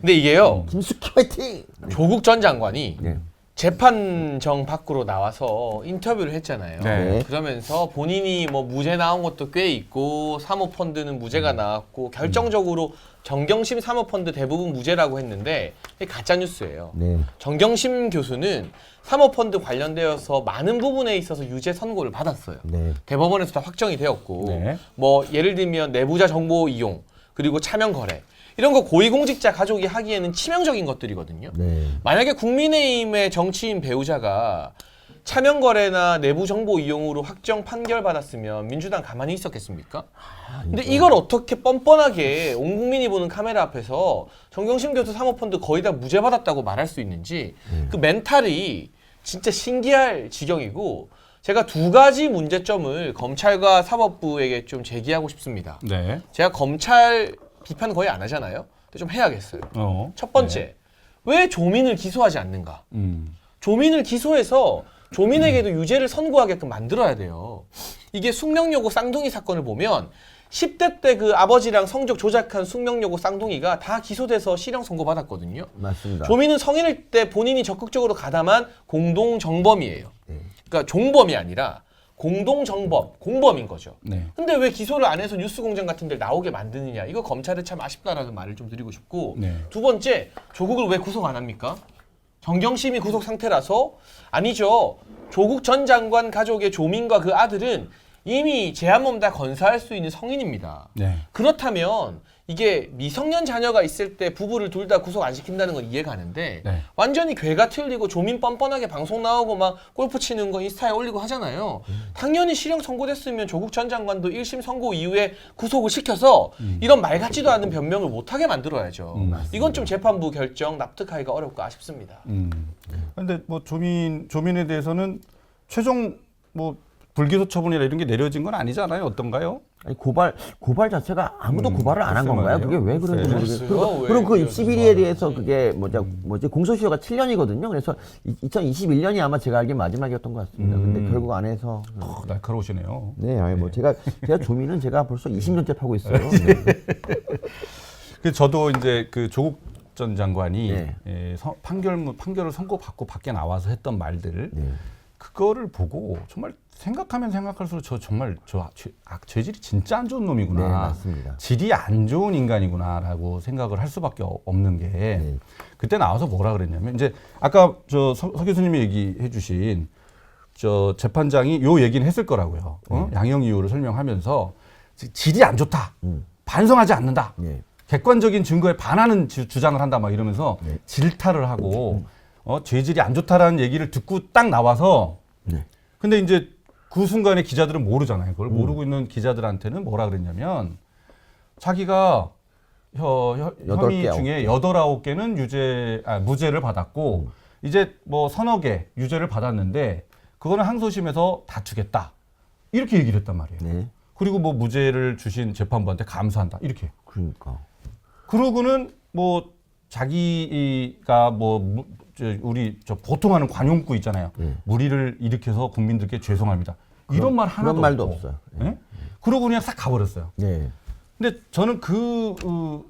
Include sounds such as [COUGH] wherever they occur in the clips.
근데 이게요. 김숙희 화이팅! 조국 전 장관이 네. 재판정 밖으로 나와서 인터뷰를 했잖아요. 네. 그러면서 본인이 뭐 무죄 나온 것도 꽤 있고 사모펀드는 무죄가 나왔고 결정적으로 정경심 사모펀드 대부분 무죄라고 했는데 이게 가짜 뉴스예요. 네. 정경심 교수는 사모펀드 관련되어서 많은 부분에 있어서 유죄 선고를 받았어요. 네. 대법원에서 다 확정이 되었고 네. 뭐 예를 들면 내부자 정보 이용 그리고 차명 거래 이런 거 고위공직자 가족이 하기에는 치명적인 것들이거든요. 네. 만약에 국민의힘의 정치인 배우자가 차명 거래나 내부 정보 이용으로 확정 판결 받았으면 민주당 가만히 있었겠습니까? 근데 이걸 어떻게 뻔뻔하게 온 국민이 보는 카메라 앞에서 정경심 교수 사모펀드 거의 다 무죄 받았다고 말할 수 있는지 그 멘탈이 진짜 신기할 지경이고 제가 두 가지 문제점을 검찰과 사법부에게 좀 제기하고 싶습니다. 네. 제가 검찰 비판 거의 안 하잖아요. 근데 좀 해야겠어요. 어. 첫 번째, 왜 조민을 기소하지 않는가? 음. 조민을 기소해서 조민에게도 유죄를 선고하게끔 만들어야 돼요. 이게 숙명여고 쌍둥이 사건을 보면 10대 때 그 아버지랑 성적 조작한 숙명여고 쌍둥이가 다 기소돼서 실형 선고 받았거든요. 맞습니다. 조민은 성인일 때 본인이 적극적으로 가담한 공동 정범이에요. 네. 그러니까 종범이 아니라 공동 정범, 공범인 거죠. 네. 근데 왜 기소를 안 해서 뉴스공장 같은 데 나오게 만드느냐? 이거 검찰에 참 아쉽다라는 말을 좀 드리고 싶고 네. 두 번째 조국을 왜 구속 안 합니까? 정경심이 구속 상태라서 아니죠. 조국 전 장관 가족의 조민과 그 아들은 이미 제한몸 다 건사할 수 있는 성인입니다. 네. 그렇다면 이게 미성년 자녀가 있을 때 부부를 둘 다 구속 안 시킨다는 건 이해가 가는데 네. 완전히 괴가 틀리고 조민 뻔뻔하게 방송 나오고 막 골프 치는 거 인스타에 올리고 하잖아요. 당연히 실형 선고됐으면 조국 전 장관도 1심 선고 이후에 구속을 시켜서 이런 말 같지도 않은 변명을 못하게 만들어야죠. 음, 이건 좀 재판부 결정 납득하기가 어렵고 아쉽습니다. 음. 근데 뭐 조민 조민에 대해서는 최종 뭐 불기소 처분이라 이런 게 내려진 건 아니잖아요. 어떤가요? 아니, 고발 고발 자체가 아무도 음, 고발을 안 한 건가요? 말이에요. 그게 왜 그런지 글쎄요. 모르겠어요. 그리고, 왜 그리고 그 이런 11위에 고발을 대해서? 그게 뭐죠? 뭐지 공소시효가 7년이거든요. 그래서 2021년이 아마 제가 알기엔 마지막이었던 것 같습니다. 근데 음. 결국 안 해서 어, 날카로우시네요. 네, 아니 뭐 제가 제가 조민은 제가 벌써 20년째 파고 있어요. 네. [LAUGHS] 그 저도 이제 그 조국 전 장관이 네. 예, 서- 판결 판결을 선고받고 밖에 나와서 했던 말들 네. 그거를 보고 정말 생각하면 생각할수록 저 정말 저 죄, 아, 죄질이 진짜 안 좋은 놈이구나. 네, 맞습니다. 질이 안 좋은 인간이구나라고 생각을 할 수밖에 어- 없는 게 네. 그때 나와서 뭐라 그랬냐면 이제 아까 저서 교수님이 얘기해 주신 저 재판장이 요 얘기는 했을 거라고요. 어? 양형 이유를 설명하면서 지- 질이 안 좋다, 음. 반성하지 않는다, 네. 객관적인 증거에 반하는 주, 주장을 한다 막 이러면서 네. 질타를 하고 어, 죄질이 안 좋다라는 얘기를 듣고 딱 나와서 네. 근데 이제 그 순간에 기자들은 모르잖아요. 음. 그걸 모르고 있는 기자들한테는 뭐라 그랬냐면 자기가 혀, 혀, 여덟 혐의 개, 아홉 중에 여덟 아홉 개는 유죄 아, 무죄를 받았고 음. 이제 뭐 서너 개 유죄를 받았는데 그거는 항소심에서 다투겠다 이렇게 얘기를 했단 말이에요. 네. 그리고 뭐 무죄를 주신 재판부한테 감사한다 이렇게. 그러니까. 그러고는 뭐 자기가 뭐 무- 저 우리 저 보통 하는 관용구 있잖아요. 네. 무리를 일으켜서 국민들께 죄송합니다. 이런 그런- 말 하나도 그런 말도 없고. 없어요. 예? 그러고 그냥 싹 가버렸어요. 네. 근데 저는 그 어,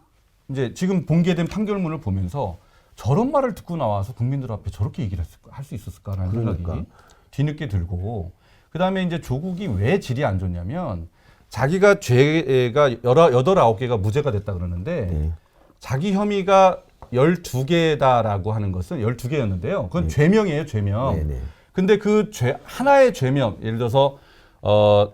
이제 지금 공개된 판결문을 보면서 저런 말을 듣고 나와서 국민들 앞에 저렇게 얘기를 할 수 있었을까라는 생각이 그러니까. 뒤늦게 들고 그다음에 이제 조국이 왜 질이 안 좋냐면 자기가 죄가 여러 여덟 아홉 개가 무죄가 됐다 그러는데 네. 자기 혐의가 12개다라고 하는 것은 12개였는데요. 그건 죄명이에요, 죄명. 네, 네. 근데 그 죄, 하나의 죄명, 예를 들어서, 어,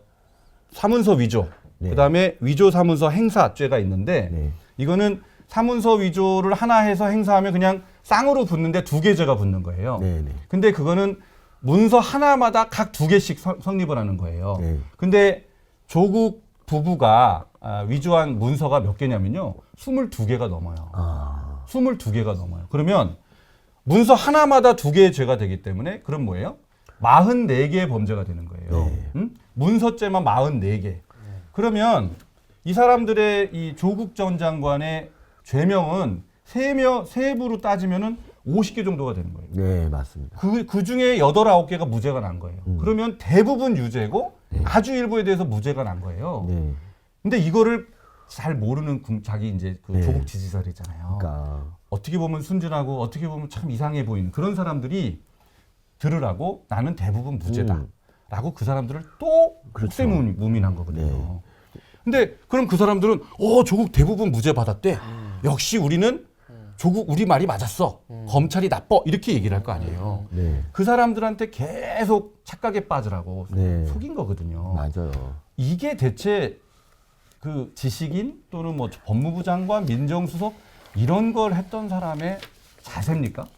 사문서 위조, 네. 그 다음에 위조 사문서 행사죄가 있는데, 네. 이거는 사문서 위조를 하나 해서 행사하면 그냥 쌍으로 붙는데 두 개 죄가 붙는 거예요. 네, 네. 근데 그거는 문서 하나마다 각 두 개씩 성- 성립을 하는 거예요. 네. 근데 조국 부부가 아, 위조한 문서가 몇 개냐면요. 22개가 넘어요. 아. 22개가 넘어요. 그러면 문서 하나마다 두 개의 죄가 되기 때문에 그럼 뭐예요? 44개의 범죄가 되는 거예요. 네. 음? 문서죄만 44개. 그러면 이 사람들의 이 조국 전 장관의 죄명은 세 명, 세부로 따지면은 50개 정도가 되는 거예요. 네, 맞습니다. 그, 그 중에 여덟 아홉 개가 무죄가 난 거예요. 음. 그러면 대부분 유죄고 아주 일부에 대해서 무죄가 난 거예요. 네. 근데 이거를 잘 모르는 국- 자기 이제 그 네. 조국 지지자들이잖아요. 그러니까 어떻게 보면 순진하고 어떻게 보면 참 이상해 보이는 그런 사람들이 들으라고 나는 대부분 무죄다. 음. 라고 그 사람들을 또 그렇죠. 국세무민한 거거든요. 네. 근데 그럼 그 사람들은 어 조국 대부분 무죄 받았대. 역시 우리는 조국 우리 말이 맞았어. 검찰이 나빠 이렇게 얘기를 할 거 아니에요. 네. 그 사람들한테 계속 착각에 빠지라고 네. 속인 거거든요. 맞아요. 이게 대체 그 지식인 또는 뭐 법무부 장관, 민정수석 이런 걸 했던 사람의 자세입니까?